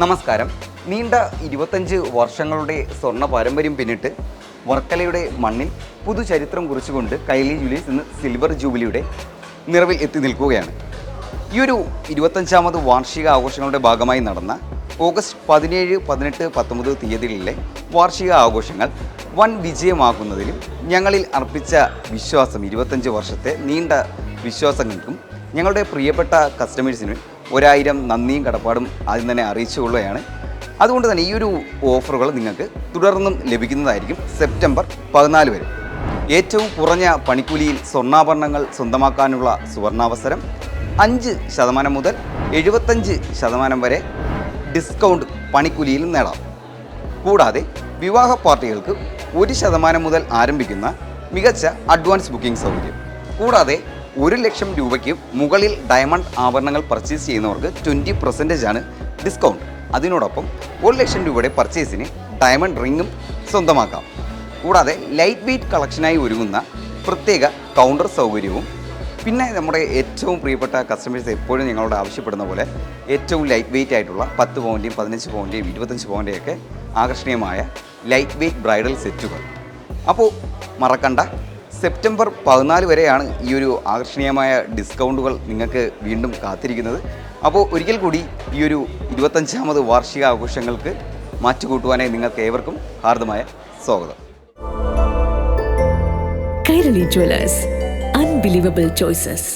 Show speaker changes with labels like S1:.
S1: നമസ്കാരം. നീണ്ട ഇരുപത്തഞ്ച് വർഷങ്ങളുടെ സ്വർണ പാരമ്പര്യം പിന്നിട്ട് വർക്കലയുടെ മണ്ണിൽ പുതുചരിത്രം കുറിച്ചുകൊണ്ട് കൈലി ജൂലീസ് ഇന്ന് സിൽവർ ജൂബിലിയുടെ നിറവിൽ എത്തി നിൽക്കുകയാണ്. ഈ ഒരു ഇരുപത്തഞ്ചാമത് വാർഷിക ആഘോഷങ്ങളുടെ ഭാഗമായി നടന്ന ഓഗസ്റ്റ് പതിനേഴ് പതിനെട്ട് പത്തൊമ്പത് തീയതികളിലെ വാർഷിക ആഘോഷങ്ങൾ വൻ വിജയമാക്കുന്നതിലും ഞങ്ങളിൽ അർപ്പിച്ച വിശ്വാസം ഇരുപത്തഞ്ച് വർഷത്തെ നീണ്ട വിശ്വാസങ്ങൾക്കും ഞങ്ങളുടെ പ്രിയപ്പെട്ട കസ്റ്റമേഴ്സിന് ഒരായിരം നന്ദിയും കടപ്പാടും ആദ്യം തന്നെ അറിയിച്ചുകൊള്ളുകയാണ്. അതുകൊണ്ട് തന്നെ ഈ ഒരു ഓഫറുകൾ നിങ്ങൾക്ക് തുടർന്നും ലഭിക്കുന്നതായിരിക്കും സെപ്റ്റംബർ പതിനാല് വരെ. ഏറ്റവും കുറഞ്ഞ പണിക്കൂലിയിൽ സ്വർണാഭരണങ്ങൾ സ്വന്തമാക്കാനുള്ള സുവർണാവസരം അഞ്ച് ശതമാനം മുതൽ എഴുപത്തഞ്ച് ശതമാനം വരെ ഡിസ്കൗണ്ട് പണിക്കൂലിയിൽ നേടാം. കൂടാതെ വിവാഹ പാർട്ടികൾക്ക് ഒരു ശതമാനം മുതൽ ആരംഭിക്കുന്ന മികച്ച അഡ്വാൻസ് ബുക്കിംഗ് സൗകര്യം. കൂടാതെ ഒരു ലക്ഷം രൂപയ്ക്ക് മുകളിൽ ഡയമണ്ട് ആഭരണങ്ങൾ പർച്ചേസ് ചെയ്യുന്നവർക്ക് ട്വന്റി പെർസെന്റേജ് ആണ് ഡിസ്കൗണ്ട് അതിനോടൊപ്പം ഒരു ലക്ഷം രൂപയുടെ പർച്ചേസിന് ഡയമണ്ട് റിങ്ങും സ്വന്തമാക്കാം. കൂടാതെ ലൈറ്റ് വെയ്റ്റ് കളക്ഷനായി ഒരുങ്ങുന്ന പ്രത്യേക കൗണ്ടർ സൗകര്യവും പിന്നെ നമ്മുടെ ഏറ്റവും പ്രിയപ്പെട്ട കസ്റ്റമേഴ്സ് എപ്പോഴും ഞങ്ങളോട് ആവശ്യപ്പെടുന്ന പോലെ ഏറ്റവും ലൈറ്റ് വെയ്റ്റ് ആയിട്ടുള്ള പത്ത് പവന്റെയും പതിനഞ്ച് പവന്റെയും ഇരുപത്തഞ്ച് പവന്റെയും ആകർഷണീയമായ ലൈറ്റ് വെയ്റ്റ് ബ്രൈഡൽ സെറ്റുകൾ അപ്പോൾ മറക്കണ്ട സെപ്റ്റംബർ പതിനാല് വരെയാണ് ഈ ഒരു ആകർഷണീയമായ ഡിസ്കൗണ്ടുകൾ നിങ്ങൾക്ക് വീണ്ടും കാത്തിരിക്കുന്നത്. അപ്പോൾ ഒരിക്കൽ കൂടി ഈ ഒരു ഇരുപത്തഞ്ചാമത് വാർഷിക ആഘോഷങ്ങൾക്ക് മാറ്റുകൂട്ടുവാനായി നിങ്ങൾക്ക് ഏവർക്കും ഹാർദമായ സ്വാഗതം.
S2: Kairali Jewellers unbelievable choices